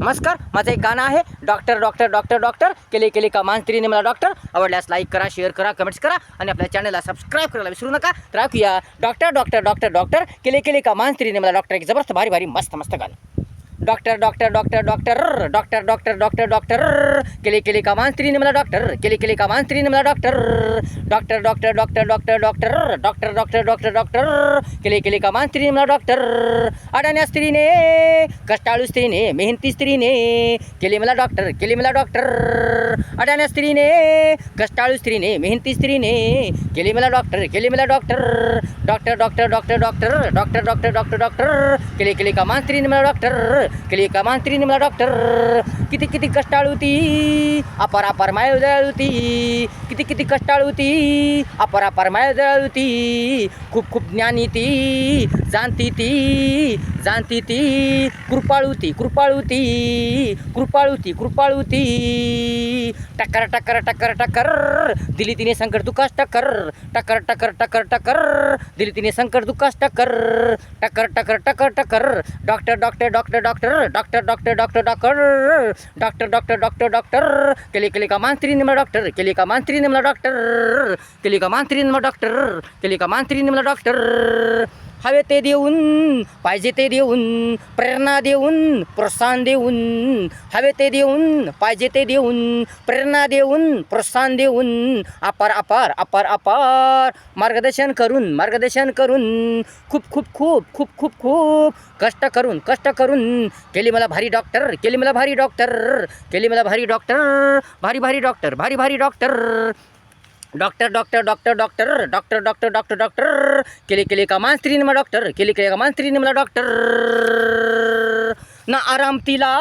नमस्कार माझं एक गाणं आहे डॉक्टर डॉक्टर डॉक्टर डॉक्टर केले केले का मानस्त्रीने मला डॉक्टर. आवडल्यास लाईक करा शेअर करा कमेंट्स करा आणि आपल्या चॅनलला सबस्क्राईब करायला विसरू नका. तर ऐकूया डॉक्टर डॉक्टर डॉक्टर डॉक्टर केले केले का मानस्त्रीने मला डॉक्टर एक जबरदस्त भारी भारी मस्त मस्त गाणं. Doctor doctor doctor doctor doctor doctor doctor doctor केले केले का मान स्त्रीने मला डॉक्टर केले केले का मान स्त्रीने मला doctor doctor doctor doctor doctor doctor doctor doctor doctor doctor केले केले का मान स्त्रीने मला डॉक्टर अडाण्या स्त्रीने कष्टाळू स्त्रीने मेहनती स्त्री स्त्रीने केले मला डॉक्टर केले मला डॉक्टर अडाण्या स्त्रीने कष्टाळू स्त्रीने मेहनती स्त्री स्त्रीने केले मला डॉक्टर केले मला doctor doctor doctor doctor doctor doctor doctor doctor doctor केले केले का मान स्त्रीने मला doctor Kalika man, trinimala doctor. किती किती कष्टाळू ती अपार अपार माय जळू ती किती किती कष्टाळू ती अपार अपार माय जळू ती खूप खूप ज्ञानी ती जाणती ती जाणती ती. कृपाळू ती कृपाळू ती कृपाळू ती कृपाळू ती टक्कर टक्कर टक्कर टक्कर. दिली तिने संकट दुखास टक्कर. टक्कर टक्कर टक्कर टक्कर. दिली तिने संकट दुखास टक्कर. टक्कर टक्कर टक्कर टक्कर. Doctor doctor doctor doctor. Doctor doctor doctor doctor. Doctor doctor doctor doctor केली केले का मांत्री निमला डॉक्टर केली का मांत्री निमला डॉक्टर केली का मांत्री निमला डॉक्टर केली का मांत्री निमला डॉक्टर. हवे ते देऊन पाहिजे ते देऊन प्रेरणा देऊन प्रोत्साहन देऊन. हवे ते देऊन पाहिजे ते देऊन प्रेरणा देऊन प्रोत्साहन देऊन. अपार अपार अपार अपार. मार्गदर्शन करून मार्गदर्शन करून. खूप खूप खूप खूप खूप खूप कष्ट करून कष्ट करून. केली मला भारी डॉक्टर केली मला भारी डॉक्टर केली मला भारी डॉक्टर भारी भारी डॉक्टर भारी भारी doctor. Doctor doctor doctor doctor doctor doctor doctor doctor केले केले का मान स्त्रीने मला डॉक्टर केले केले का मान स्त्रीने मला डॉक्टर. ना आराम तिला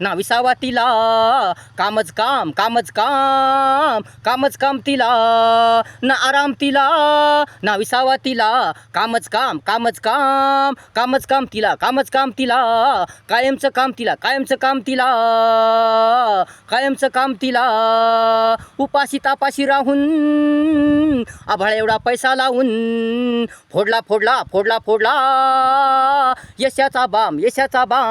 ना विसावा तिला. कामच काम कामच काम कामच काम तिला. ना आराम तिला ना विसावा तिला. कामच काम कामच काम कामच काम तिला कामच काम तिला. कायमचं काम तिला कायमचं काम तिला. कायमचं काम तिला. उपाशी तापाशी राहून आभाळा एवढा पैसा लावून फोडला फोडला फोडला फोडला. यशाचा बाम यशाचा बाम.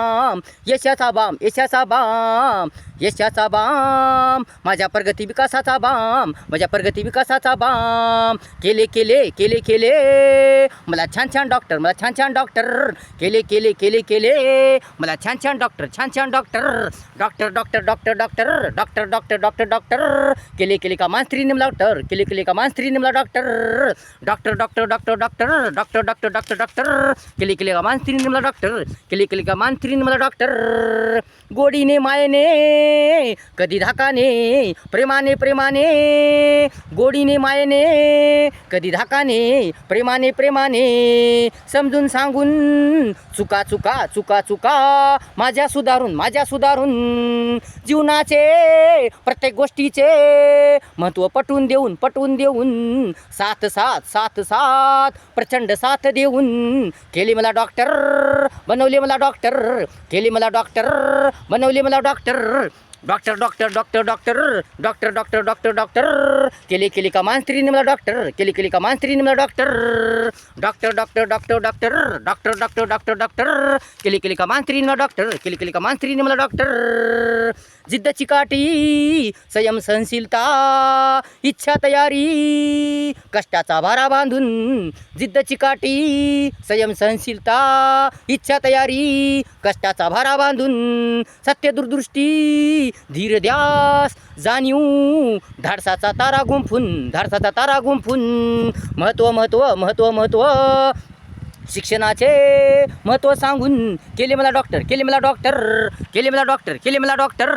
यशाचा बाम यशाचा बाम यशाचा बाम माझ्या प्रगती विकासाचा बाम माझ्या प्रगती विकासाचा बाम. केले केले केले केले. मला छान छान डॉक्टर मला छान छान डॉक्टर केले केले केले केले. मला छान छान डॉक्टर छान छान doctor doctor doctor doctor doctor doctor doctor doctor doctor केले केले का मानस्त्री मला डॉक्टर केले केले का मानस्त्री मला doctor doctor doctor doctor doctor doctor doctor doctor doctor केले केले का मानस्त्री मला डॉक्टर केले केले का मास्त्रीने मला डॉक्टर गोडीने मायेने कधी धाकाने प्रेमाने प्रेमाने गोडीने मायेने कधी धाकाने प्रेमाने प्रेमाने समजून सांगून चुका चुका चुका चुका माझ्या सुधारून माझ्या सुधारून जीवनाचे प्रत्येक गोष्टीचे महत्त्व पटवून देऊन पटवून देऊन साथ साथ साथ साथ प्रचंड साथ देऊन केली मला डॉक्टर बनवले मला डॉक्टर केली मला डॉक्टर बनवली मला doctor doctor doctor doctor doctor doctor doctor doctor doctor केली केली का मानस्त्रीने मला डॉक्टर केली केली का मानस्त्रीने मला doctor doctor doctor doctor doctor doctor doctor doctor doctor केली केली का मानस्त्रीने मला डॉक्टर केली केली का मानस्त्रीने मला डॉक्टर जिद्द चिकाटी संयम सहनशीलता इच्छा तयारी कष्टाचा भारा बांधून जिद्द चिकाटी संयम सहनशीलता इच्छा तयारी कष्टाचा भारा बांधून सत्य दुर्दृष्टी धीर ध्यास जाणीव धाडसाचा तारा गुंफून धाडसाचा तारा गुंफून महत्त्व महत्त्व महत्त्व महत्त्व शिक्षणाचे महत्त्व सांगून केले मला डॉक्टर केले मला डॉक्टर केले मला डॉक्टर केले मला doctor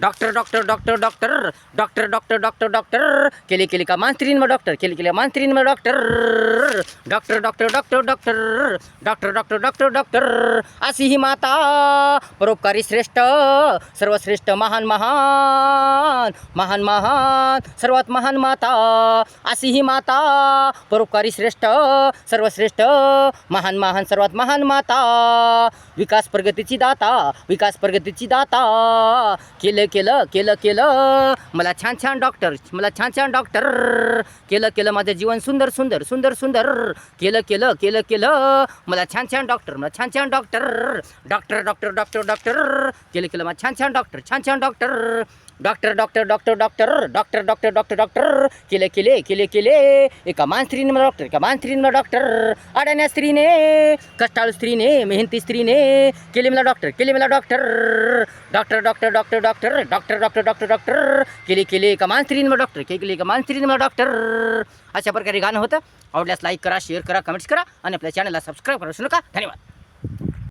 doctor doctor doctor doctor doctor doctor doctor doctor केले केले का मांत्रीन मग डॉक्टर केले केले मांत्रीन मग doctor doctor doctor doctor doctor doctor doctor doctor doctor अशी ही माता परोपकारी श्रेष्ठ सर्वश्रेष्ठ महान महान महान महान सर्वात महान माता अशी ही माता परोपकारी श्रेष्ठ सर्वश्रेष्ठ महान महान सर्वात महान माता. विकास प्रगतीची दाता विकास प्रगतीची दाता. केलं केलं केलं केलं. मला छान छान डॉक्टर मला छान छान डॉक्टर केलं केलं माझं जीवन सुंदर सुंदर सुंदर सुंदर. केलं केलं केलं केलं. मला छान छान डॉक्टर मला छान छान doctor doctor doctor doctor doctor केलं केलं मला छान छान डॉक्टर छान छान doctor doctor doctor doctor doctor doctor doctor doctor doctor केले केले केले केले एका मान स्त्रीने मला डॉक्टर एका मान स्त्रीने मला डॉक्टर अडाण्या स्त्रीने कष्टाळू स्त्रीने मेहनती स्त्रीने केले मला डॉक्टर केले मला doctor doctor doctor doctor doctor doctor doctor doctor doctor केले केले एका मान स्त्रीने मला डॉक्टर केले केले एका मान स्त्रीने मला डॉक्टर अशा प्रकारे गाणं होतं आवडल्यास लाईक करा शेअर करा कमेंट्स करा आणि आपल्या चॅनलला सबस्क्राईब करू विसरू नका धन्यवाद